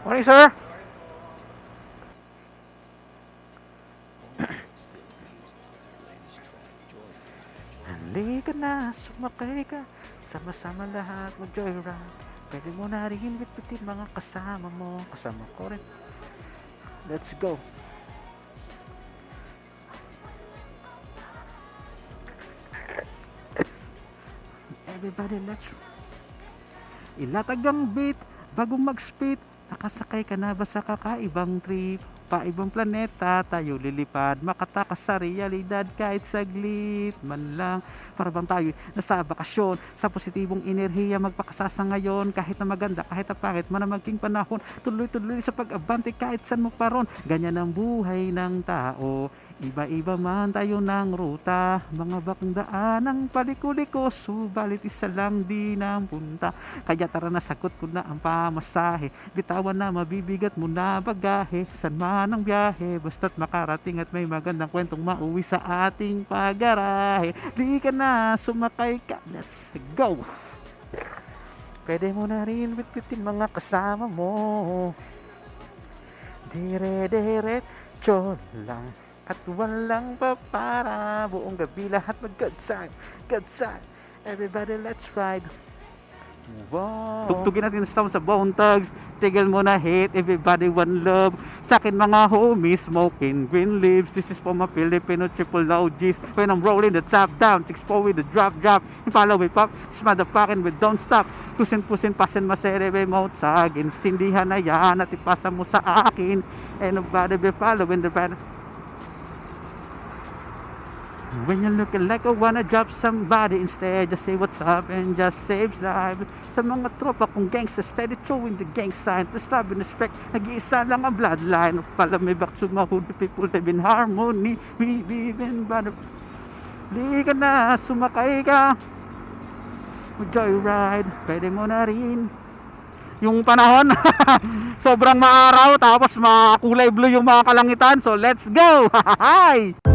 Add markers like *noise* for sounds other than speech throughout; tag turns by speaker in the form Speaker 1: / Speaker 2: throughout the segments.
Speaker 1: Morning, sir. Halika na, sumakay ka. Sama-sama lahat mag-joyride Pwede mo na rin bitbitin mga kasama mo. Kasama ko rin. Let's go. Everybody, let's Ilatag ang beat bago mag-spit Nakasakay ka na ba sa kakaibang trip? Paibang planeta tayo lilipad Makatakas sa realidad kahit saglit man lang Para bang tayo nasa bakasyon Sa positibong enerhiya magpakasasa ngayon Kahit na maganda, kahit na pangit Man ang maging panahon Tuloy-tuloy sa pag-abante kahit saan mo paron Ganyan ang buhay ng tao Iba-iba man tayo ng ruta Mga bakang daan ang paliko-liko Subalit isa lang din ang punta. Kaya tara na sagot ko na ang pamasahe. Bitawan na mabibigat mo na bagahe. San man ang biyahe Basta't makarating at may magandang kwentong mauwi sa ating pagarahe. Di ka na sumakay ka. Let's go! Pwede mo na rin bitbitin mga kasama mo. Dire-diretso lang at walang papara. Buong gabi lahat mag good side Good side Everybody let's ride. Wow. Tugtugin natin sa sa Bone Thugs. Tigil mo na hate Everybody one love. Sa akin mga homies Smoking green leaves. This is for my Filipino triple OGs When I'm rolling the top down Chicks po with the drop drop. Follow me pop. This motherfucking with don't stop. Pusin pusin pasin masere remote sa Sindihan na yan At ipasa mo sa akin. And nobody be following the bad When you're looking like I wanna drop somebody instead Just say what's up and just saves lives. Sa mga tropa kong gangsta Steady throwing the gang sign. Plus love and respect. Nag-iisa lang ang bloodline. Pala may back to my hood People live in harmony. We live in bad Di ka na Sumakay ka. Joyride Pwede mo na rin. Yung panahon *laughs* sobrang maaraw tapos makulay blue yung mga kalangitan. So let's go! *laughs* Hi!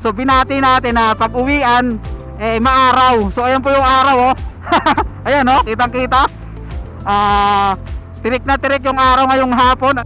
Speaker 1: So binati natin na pag uwian eh maaraw. So ayan po yung araw oh. *laughs* ayan oh, kitang kita. Ah, tirik na tirik yung araw ngayong hapon.